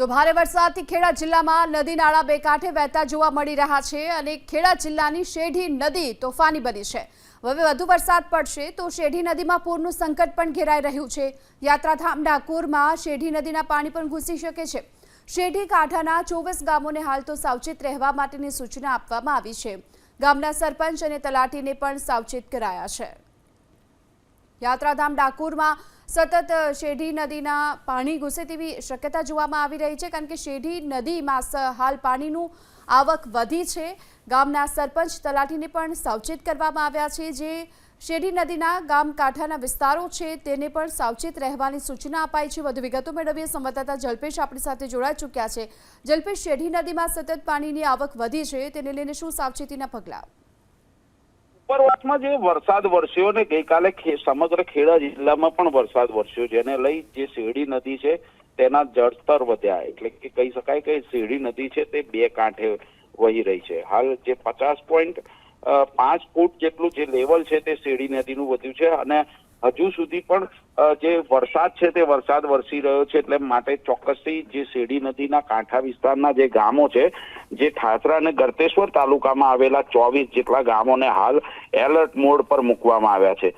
તો ભારે વરસાદથી ખેડા જિલ્લામાં નદી નાળા બે કાંઠે વહેતા જોવા મળી રહ્યા છે અને ખેડા જિલ્લાની શેઢી નદી તોફાની બની છે. હવે વધુ વરસાદ પડશે તો શેઢી નદીમાં પૂરનું સંકટ પણ ઘેરાઈ રહ્યું છે. યાત્રાધામ ડાકોરમાં શેઢી નદીના પાણી પણ ઘૂસી શકે છે. શેઢી કાંઠાના ચોવીસ ગામોને હાલ તો સાવચેત રહેવા માટેની સૂચના આપવામાં આવી છે. ગામના સરપંચ અને તલાટીને પણ સાવચેત કરાયા છે. યાત્રાધામ ડાકોરમાં સતત શેઢી નદીના પાણી ઘૂસે તેવી શક્યતા જોવામાં આવી રહી છે, કારણ કે શેઢી નદીમાં હાલ પાણીનું આવક વધી છે. ગામના સરપંચ તલાટીને પણ સાવચેત કરવામાં આવ્યા છે જે શેઢી નદીના ગામ કાંઠાના વિસ્તારો છે તેને પણ સાવચેત રહેવાની સૂચના અપાઈ છે. વધુ વિગતો મેળવીએ. સંવાદદાતા જલ્પેશ આપણી સાથે જોડાઈ ચૂક્યા છે. જલ્પેશ, શેઢી નદીમાં સતત પાણીની આવક વધી છે, તેને લઈને શું સાવચેતીના પગલાં? ઉપરવાસમાં જે વરસાદ વરસ્યો ને ગઈકાલે સમગ્ર ખેડા જિલ્લામાં પણ વરસાદ વરસ્યો જેને લઈ જે શેરડી નદી છે, તેના જળસ્તર વધ્યા. એટલે કે કહી શકાય કે શેરડી નદી છે, તે બે કાંઠે વહી રહી છે. હાલ જે પચાસ પોઈન્ટ પાંચ ફૂટ જેટલું જે લેવલ છે, તે શેરડી નદીનું વધ્યું છે. અને હજુ સુધી પણ જે વરસાદ છે, તે વરસાદ વરસી રહ્યો છે, એટલે માટે ચોક્કસથી જે શેરડી નદીના કાંઠા વિસ્તારના જે ગામો છે જે ઠાસરા અને ગરતેશ્વર તાલુકામાં આવેલા ચોવીસ જેટલા ગામોને હાલ એલર્ટ મોડ પર મૂકવામાં આવ્યા છે.